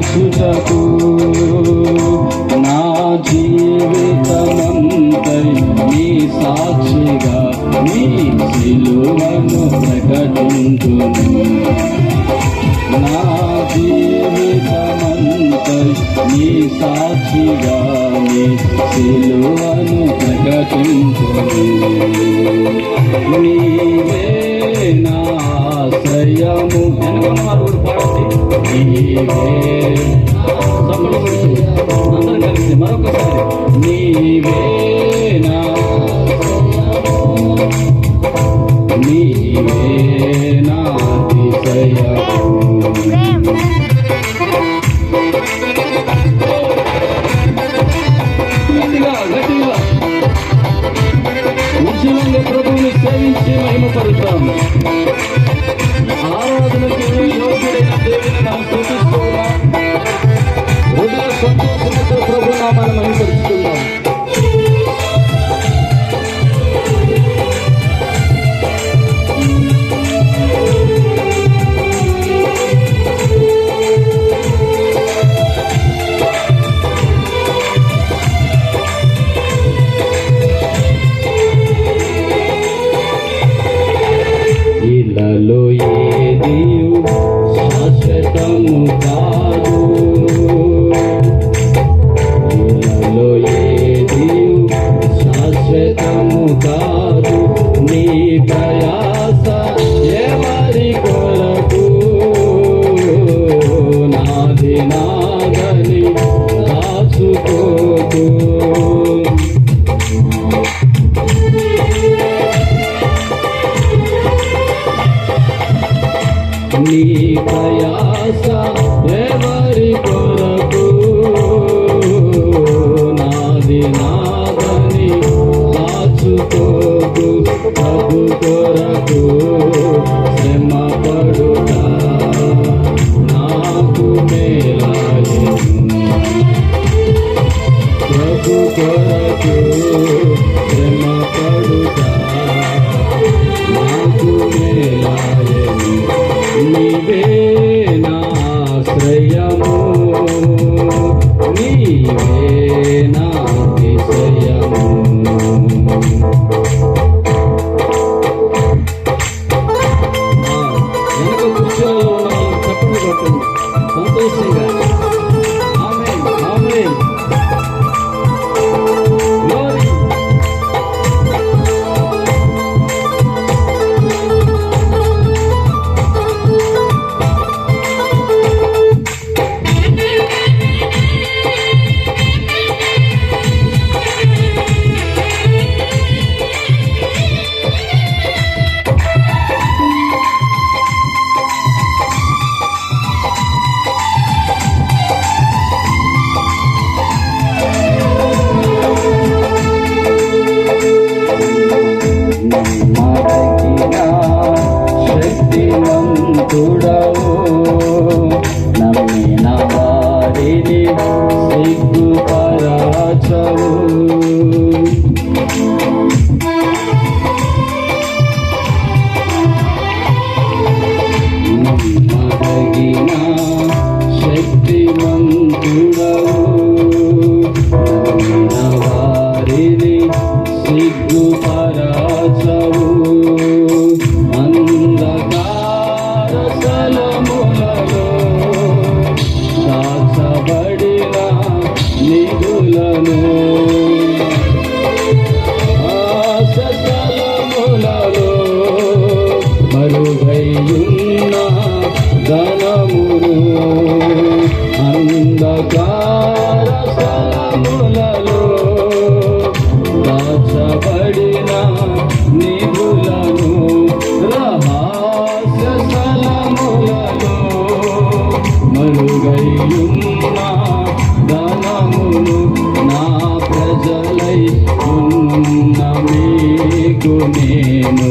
అద్భుతపు నా జీవితమంతై నీ సాక్షిగా నీ సిలువను ప్రకటించును. నా జీవితమంతై నీ సాక్షిగా నీ సిలువను ప్రకటించును. నీవే ఆశ్రయము వెనుకున్నవారు కూడా పాడండి కలిసి మరొకసారి నీవేనా గట్టిగా గట్టిగా. ఉద్యమంగా ప్రభువుని సేవించి నీ ప్రయాస ఎవరి కొరకు? నాది నాదని దాచుకోకు. ప్రభు కొరకు శ్రమ పడుట నాకు మేలా. ప్రభు Amen. ధనమును అంధకార స్థలములలో దాచబడిన నిధులను రహస్య స్థలములలో మరుగైయున్న ధనమును నా ప్రజలై ఉన్న మీకు నేను